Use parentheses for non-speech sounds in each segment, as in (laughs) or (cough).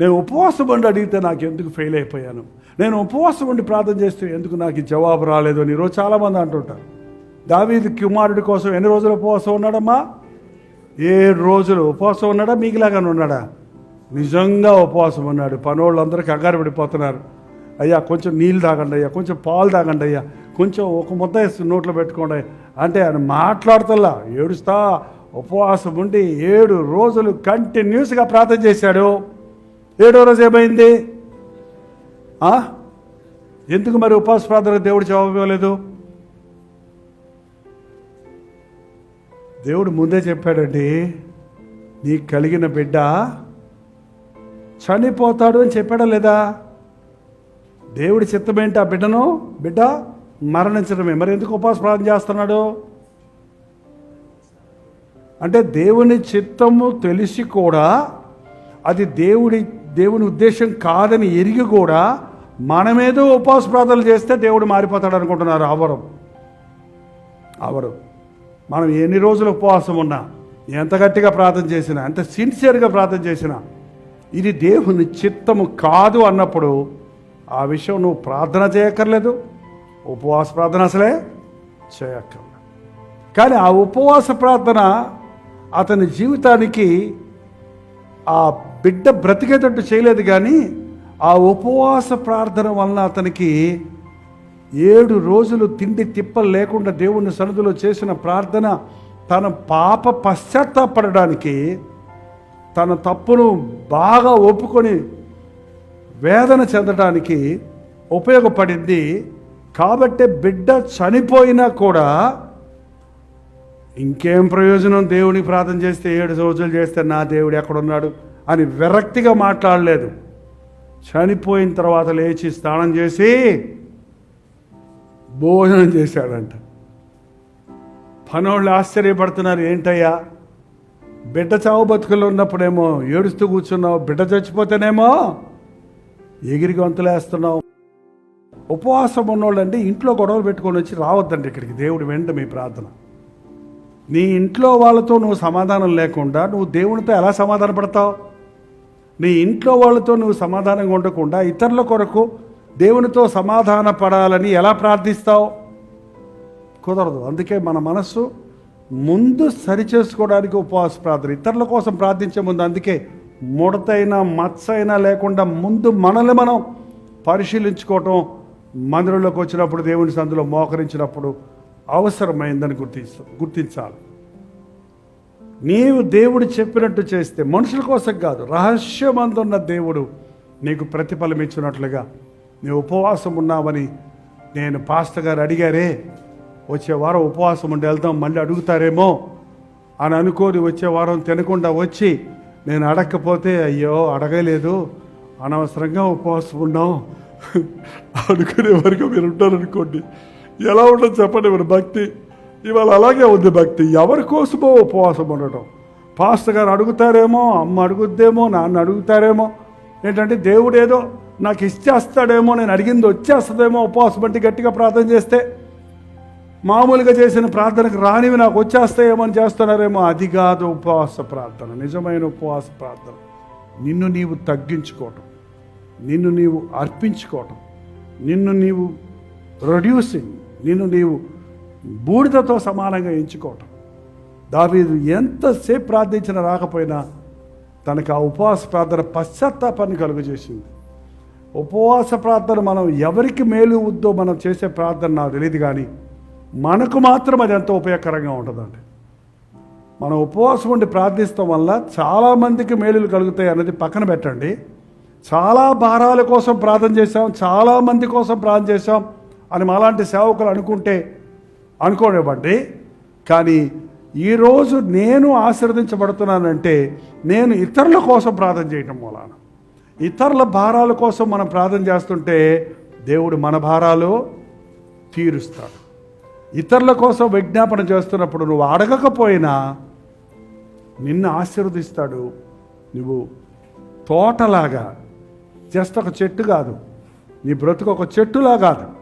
నేను ఉపవాసం ఉండి అడిగితే నాకు ఎందుకు ఫెయిల్ అయిపోయాను? నేను ఉపవాసం ఉండి ప్రార్థన చేస్తే ఎందుకు నాకు జవాబు రాలేదు అని ఈరోజు చాలామంది అంటుంటారు. దావీది కుమారుడి కోసం ఎన్ని రోజులు ఉపవాసం ఉన్నాడమ్మా? ఏడు రోజులు ఉపవాసం ఉన్నాడా? మీకులాగానే ఉన్నాడా? నిజంగా ఉపవాసం ఉన్నాడు. పనోళ్ళందరూ కంగారు పడిపోతున్నారు. అయ్యా కొంచెం నీళ్ళు తాగండి అయ్యా కొంచెం పాలు తాగండి అయ్యా కొంచెం ఒక ముద్ద వేసి నోట్లో పెట్టుకోండి అంటే ఆయన మాట్లాడుతల్లా ఏడుస్తా ఉపవాసం ఉండి ఏడు రోజులు కంటిన్యూస్గా ప్రార్థన చేశాడు. ఏడో రోజు ఏమైంది? ఎందుకు మరి ఉపవాస ప్రార్థన దేవుడు జవాబు ఇవ్వలేదు? దేవుడు ముందే చెప్పాడండి నీకు కలిగిన బిడ్డ చనిపోతాడు అని చెప్పాడా లేదా? దేవుడి చిత్తమేంటి ఆ బిడ్డను? బిడ్డ మరణించడమే. మరి ఎందుకు ఉపవాస ప్రార్థన చేస్తున్నాడు? అంటే దేవుని చిత్తము తెలిసి కూడా అది దేవుడి దేవుని ఉద్దేశం కాదని ఎరిగి కూడా మనమేదో ఉపవాస ప్రార్థనలు చేస్తే దేవుడు మారిపోతాడు అనుకుంటున్నారు అవరం అవరు మనం ఎన్ని రోజులు ఉపవాసం ఉన్నా ఎంత గట్టిగా ప్రార్థన చేసినా ఎంత సిన్సియర్గా ప్రార్థన చేసినా ఇది దేవుని చిత్తము కాదు అన్నప్పుడు ఆ విషయం నువ్వు ప్రార్థన చేయక్కర్లేదు ఉపవాస ప్రార్థన అసలే చేయక్కర్లేదు. కానీ ఆ ఉపవాస ప్రార్థన అతని జీవితానికి ఆ బిడ్డ బ్రతికేటట్టు చేయలేదు కానీ ఆ ఉపవాస ప్రార్థన వలన అతనికి ఏడు రోజులు తిండి తిప్పలు లేకుండా దేవుని సన్నిధిలో చేసిన ప్రార్థన తన పాప పశ్చాత్తాపడడానికి తన తప్పును బాగా ఒప్పుకొని వేదన చెందడానికి ఉపయోగపడింది కాబట్టే బిడ్డ చనిపోయినా కూడా ఇంకేం ప్రయోజనం దేవుని ప్రార్థన చేస్తే ఏడు రోజులు చేస్తే నా దేవుడు ఎక్కడున్నాడు అని విరక్తిగా మాట్లాడలేదు. చనిపోయిన తర్వాత లేచి స్నానం చేసి భోజనం చేశాడంట. పనోళ్ళు ఆశ్చర్యపడుతున్నారు ఏంటయ్యా? బిడ్డ చావు బతుకుల్లో ఉన్నప్పుడేమో ఏడుస్తూ కూర్చున్నావు బిడ్డ చచ్చిపోతేనేమో ఎగిరి గొంతులేస్తున్నావు ఉపవాసం ఉన్నోళ్ళండి ఇంట్లో గొడవలు పెట్టుకొని వచ్చి రావద్దండి ఇక్కడికి. దేవుడు వెంట మీ ప్రార్థన. నీ ఇంట్లో వాళ్ళతో నువ్వు సమాధానం లేకుండా నువ్వు దేవునితో ఎలా సమాధాన పడతావు నీ ఇంట్లో వాళ్ళతో నువ్వు సమాధానంగా ఉండకుండా ఇతరుల కొరకు దేవునితో సమాధాన పడాలని ఎలా ప్రార్థిస్తావు? కుదరదు. అందుకే మన మనస్సు ముందు సరిచేసుకోవడానికి ఉపవాస ప్రార్థన ఇతరుల కోసం ప్రార్థించే ముందు. అందుకే ముడతైనా మత్సైనా అయినా లేకుండా ముందు మనల్ని మనం పరిశీలించుకోవటం మందిరంలోకి వచ్చినప్పుడు దేవుని సందులో మోకరించినప్పుడు అవసరమైందని గుర్తించ గుర్తించాలి. నీవు దేవుడు చెప్పినట్టు చేస్తే మనుషుల కోసం కాదు రహస్యమందున్న దేవుడు నీకు ప్రతిఫలం ఇచ్చినట్లుగా నీ ఉపవాసం ఉన్నావని నేను పాస్టర్ గారు అడిగారే వచ్చే వారం ఉపవాసం ఉండి వెళ్దాం మళ్ళీ అడుగుతారేమో అని అనుకోని వచ్చే వారం తినకుండా వచ్చి నేను అడగకపోతే అయ్యో అడగలేదు అనవసరంగా ఉపవాసం ఉన్నాం (laughs) అనుకునే వరకు మీరు ఉంటారనుకోండి. ఎలా ఉండదు చెప్పండి మరి భక్తి. ఇవాళ అలాగే ఉంది భక్తి. ఎవరి కోసమో ఉపవాసం ఉండటం. పాస్టర్ గారు అడుగుతారేమో అమ్మ అడుగుద్దేమో నాన్న అడుగుతారేమో. ఏంటంటే దేవుడు ఏదో నాకు ఇచ్చేస్తాడేమో నేను అడిగింది వచ్చేస్తుందేమో ఉపవాసం అంటే గట్టిగా ప్రార్థన చేస్తే. మామూలుగా చేసిన ప్రార్థనకు రానివి నాకు వచ్చేస్తాయేమో అని చేస్తున్నారేమో అది కాదు ఉపవాస ప్రార్థన నిజమైన ఉపవాస ప్రార్థన. నిన్ను నీవు తగ్గించుకోవటం. నిన్ను నీవు అర్పించుకోవటం. నిన్ను నీవు ప్రొడ్యూసింగ్ నిన్ను నీవు బూడిదతో సమానంగా ఎంచుకోవటం. దావీదు ఎంతసేపు ప్రార్థించినా రాకపోయినా తనకు ఆ ఉపవాస ప్రార్థన పశ్చాత్తాపాన్ని కలుగజేసింది. ఉపవాస ప్రార్థన మనం ఎవరికి మేలు వద్దో మనం చేసే ప్రార్థన నాకు తెలియదు కానీ మనకు మాత్రం అది ఎంతో ఉపయోగకరంగా ఉంటుందండి. మనం ఉపవాసం ఉండి ప్రార్థిస్తాం వల్ల చాలామందికి మేలులు కలుగుతాయి అన్నది పక్కన పెట్టండి. చాలా భారాల కోసం ప్రార్థన చేశాం చాలామంది కోసం ప్రార్థన చేశాం అని మాలాంటి సేవకులు అనుకుంటే అనుకోనివ్వండి. కానీ ఈరోజు నేను ఆశీర్వదించబడుతున్నానంటే నేను ఇతరుల కోసం ప్రార్థన చేయటం మూలాన. ఇతరుల భారాల కోసం మనం ప్రార్థన చేస్తుంటే దేవుడు మన భారాలు తీరుస్తాడు. ఇతరుల కోసం విజ్ఞాపన చేస్తున్నప్పుడు నువ్వు అడగకపోయినా నిన్ను ఆశీర్వదిస్తాడు నువ్వు తోటలాగా జస్ట్ ఒక చెట్టు కాదు నీ బ్రతుకు ఒక చెట్టులా కాదు.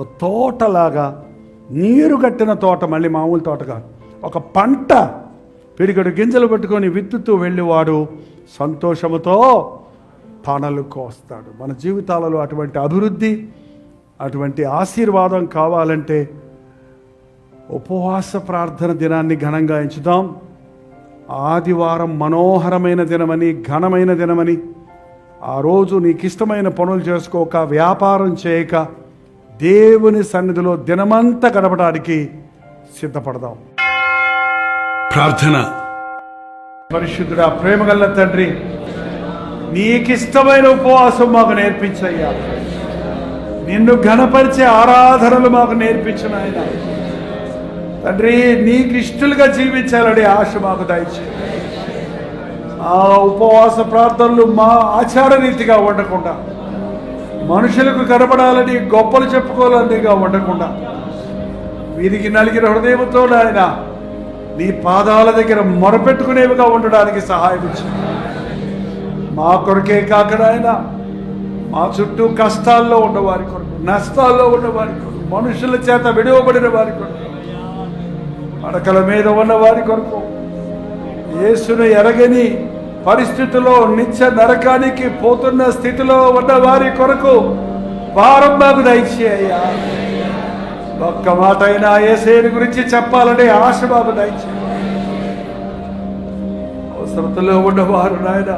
ఒక తోటలాగా నీరు కట్టిన తోట మళ్ళీ మామూలు తోట కాదు. ఒక పంట పిడికడు గింజలు పెట్టుకొని విత్తుతూ వెళ్ళేవాడు సంతోషముతో పనలు కోస్తాడు. మన జీవితాలలో అటువంటి అభివృద్ధి అటువంటి ఆశీర్వాదం కావాలంటే ఉపవాస ప్రార్థన దినాన్ని ఘనంగా ఎంచుదాం. ఆదివారం మనోహరమైన దినమని ఘనమైన దినమని ఆ రోజు నీకు ఇష్టమైన పనులు చేసుకోక వ్యాపారం చేయక దేవుని సన్నిధిలో దినమంతా గడపడానికి సిద్ధపడదాం. ప్రార్థన. పరిశుద్ధుడా ప్రేమగల్ల తండ్రి నీకిష్టమైన ఉపవాసం మాకు నేర్పించయ్యా. నిన్ను ఘనపరిచే ఆరాధనలు మాకు నేర్పించిన ఆయన. తండ్రి నీకు ఇష్టలుగా జీవించాలని ఆశ మాకు దయచే ఆ ఉపవాస ప్రార్థనలు మా ఆచార రీతిగా ఉండకుండా మనుషులకు కనబడాలని గొప్పలు చెప్పుకోవాలనిగా ఉండకుండా వీరికి నలిగిన హృదయంతో ఆయన నీ పాదాల దగ్గర మొరపెట్టుకునేవిగా ఉండడానికి సహాయం మా కొరకే కాక నాయన మా చుట్టూ కష్టాల్లో ఉన్నవారి కొరకు నష్టాల్లో ఉన్నవారి కొరకు మనుషుల చేత విడవబడిన వారి కొరకు పడకల మీద ఉన్న వారి కొరకు యేసును ఎరగని పరిస్థితిలో నిత్య నరకానికి పోతున్న స్థితిలో ఉన్న వారి కొరకు భారం దయచేయ్యా ఒక్క మాట అయినా ఏసేని గురించి చెప్పాలనే ఆశ బాబు దయచే అవసరతలో ఉన్నవారు నాయన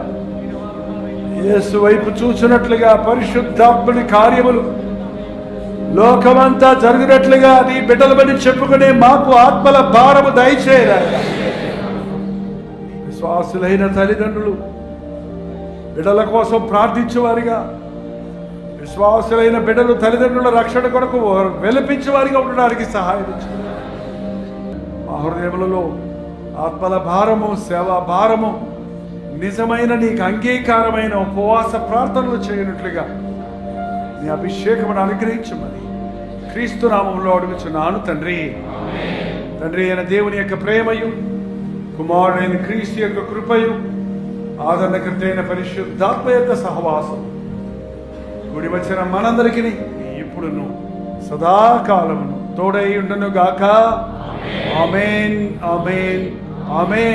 యేసు వైపు చూసినట్లుగా పరిశుద్ధాత్మని కార్యములు లోకమంతా జరిగినట్లుగా నీ బిడ్డలమని చెప్పుకునే మాకు ఆత్మల భారము దయచేయరా విశ్వాసులైన తల్లిదండ్రులు బిడ్డల కోసం ప్రార్థించేవారిగా విశ్వాసులైన బిడ్డలు తల్లిదండ్రుల రక్షణ కొరకు వెలిపించేవారిగా ఉండడానికి సహాయం మా హృదయములలో ఆత్మల భారము సేవా భారము నిజమైన నీకు అంగీకారమైన ఉపవాస ప్రార్థనలు చేయనట్లుగా నీ అభిషేకమును అనుగ్రహించమని క్రీస్తు నామంలో అడుగుచున్నాను తండ్రి. తండ్రి అయిన దేవుని యొక్క ప్రేమయు కుమారుడైన క్రీస్తు యొక్క కృపయు ఆదరణకృతైన పరిశుద్ధాత్మ యొక్క సహవాసం. గుడి వచ్చిన మనందరికీ ఇప్పుడును సదాకాలమును తోడై ఉండును గాక ఆమెన్ ఆమెన్ ఆమెన్.